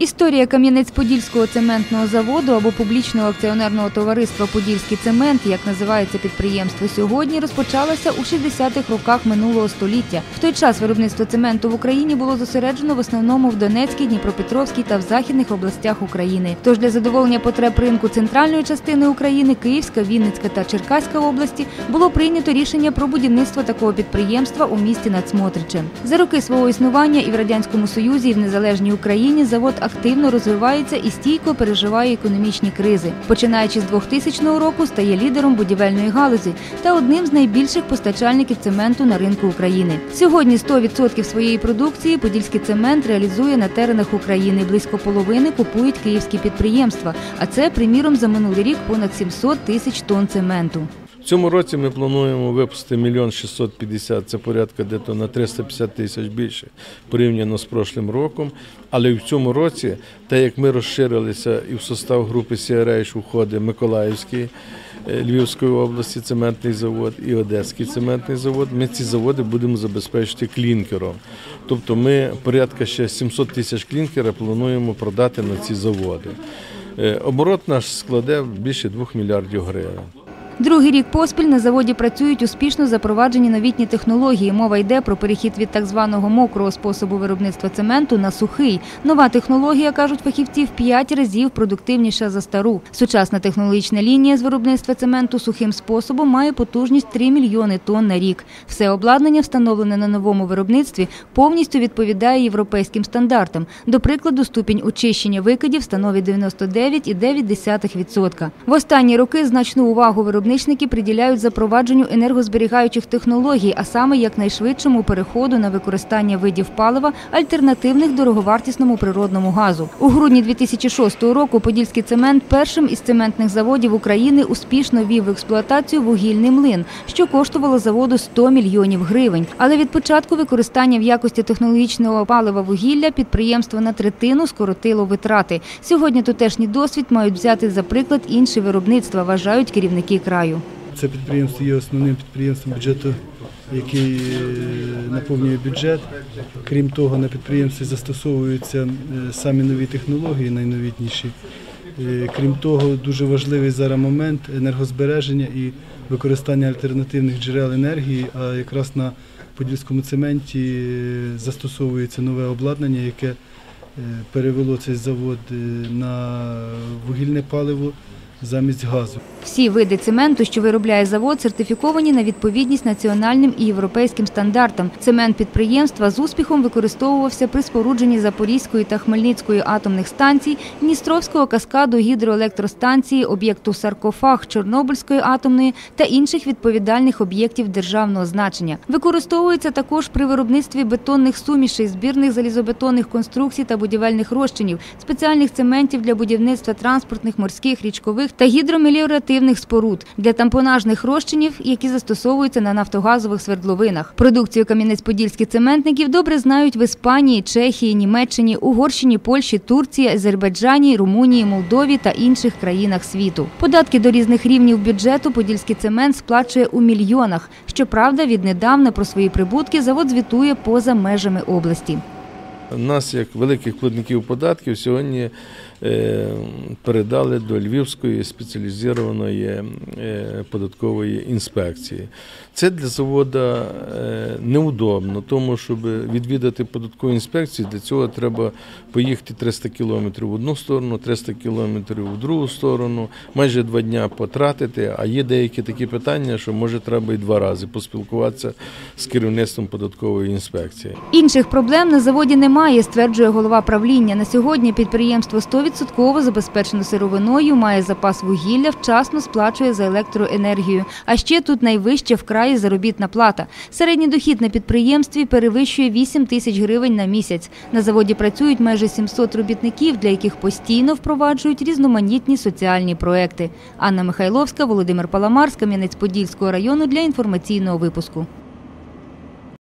Історія Кам'янець-Подільського цементного заводу або публічного акціонерного товариства Подільський цемент, як називається підприємство сьогодні, розпочалася у 60-х роках минулого століття. В той час виробництво цементу в Україні було зосереджено в основному в Донецькій, Дніпропетровській та в західних областях України. Тож для задоволення потреб ринку центральної частини України, Київська, Вінницька та Черкаська області було прийнято рішення про будівництво такого підприємства у місті Нацмотриче. За роки свого існування і в радянському союзі, і в незалежній Україні завод активно розвивається і стійко переживає економічні кризи. Починаючи з 2000 року, стає лідером будівельної галузі та одним з найбільших постачальників цементу на ринку України. Сьогодні 100% своєї продукції Подільський цемент реалізує на теренах України. Близько половини купують київські підприємства. А це, приміром, за минулий рік понад 700 тисяч тонн цементу. Цьому році ми плануємо випустити мільйон 650, це порядка дето на 350 тисяч більше порівняно з прошлим роком. Але в цьому році, так як ми розширилися і в состав групи CRH входить Миколаївський, е, Львівської області цементний завод і Одеський цементний завод, ми ці заводи будемо забезпечити клінкером. Тобто ми порядка ще 700 тисяч клінкера плануємо продати на ці заводи. Е, Оборот наш складе більше 2 мільярдів гривень. Другий рік поспіль на заводі працюють успішно запроваджені новітні технології. Мова йде про перехід від так званого мокрого способу виробництва цементу на сухий. Нова технологія, кажуть фахівці, в п'ять разів продуктивніша за стару. Сучасна технологічна лінія з виробництва цементу сухим способом має потужність 3 мільйони тонн на рік. Все обладнання, встановлене на новому виробництві, повністю відповідає європейським стандартам. До прикладу, ступінь очищення викидів становить 99,9%. В останні роки значну увагу виробничники приділяють запровадженню енергозберігаючих технологій, а саме якнайшвидшому переходу на використання видів палива альтернативних дороговартісному природному газу. У грудні 2006 року Подільський цемент першим із цементних заводів України успішно ввів в експлуатацію вугільний млин, що коштувало заводу 100 мільйонів гривень. Але від початку використання в якості технологічного палива вугілля підприємство на третину скоротило витрати. Сьогодні тутешній досвід мають взяти за приклад інші виробництва, вважають керівники краю. Це підприємство є основним підприємством бюджету, який е, наповнює бюджет. Крім того, на підприємстві застосовуються е, самі нові технології, найновітніші. Е, Крім того, дуже важливий зараз момент енергозбереження і використання альтернативних джерел енергії. А якраз на подільському цементі застосовується нове обладнання, яке перевело цей завод на вугільне паливо замість газу. Всі види цементу, що виробляє завод, сертифіковані на відповідність національним і європейським стандартам. Цемент підприємства з успіхом використовувався при спорудженні Запорізької та Хмельницької атомних станцій, Дністровського каскаду гідроелектростанції, об'єкту саркофаг Чорнобильської атомної та інших відповідальних об'єктів державного значення. Використовується також при виробництві бетонних сумішей, збірних залізобетонних конструкцій та будівельних розчинів, спеціальних цементів для будівництва транспортних, морських, річкових та гідромеліоративних споруд для тампонажних розчинів, які застосовуються на нафтогазових свердловинах. Продукцію кам'янець-подільських цементників добре знають в Іспанії, Чехії, Німеччині, Угорщині, Польщі, Турції, Азербайджані, Румунії, Молдові та інших країнах світу. Податки до різних рівнів бюджету Подільський цемент сплачує у мільйонах. Щоправда, віднедавна про свої прибутки завод звітує поза межами області. Нас, як великих платників податків, сьогодні передали до Львівської спеціалізованої е, податкової інспекції. Це для заводу е, неудобно, тому щоб відвідати податкову інспекцію, для цього треба поїхати 300 кілометрів в одну сторону, 300 кілометрів в другу сторону, майже два дня потратити. А є деякі такі питання, що може треба і два рази поспілкуватися з керівництвом податкової інспекції. Інших проблем на заводі немає, стверджує голова правління. На сьогодні підприємство 100% забезпечено сировиною, має запас вугілля, вчасно сплачує за електроенергію. А ще тут найвища в краї заробітна плата. Середній дохід на підприємстві перевищує 8 тисяч гривень на місяць. На заводі працюють майже 700 робітників, для яких постійно впроваджують різноманітні соціальні проекти. Анна Михайловська, Володимир Паламар з Кам'янець-Подільського району для інформаційного випуску.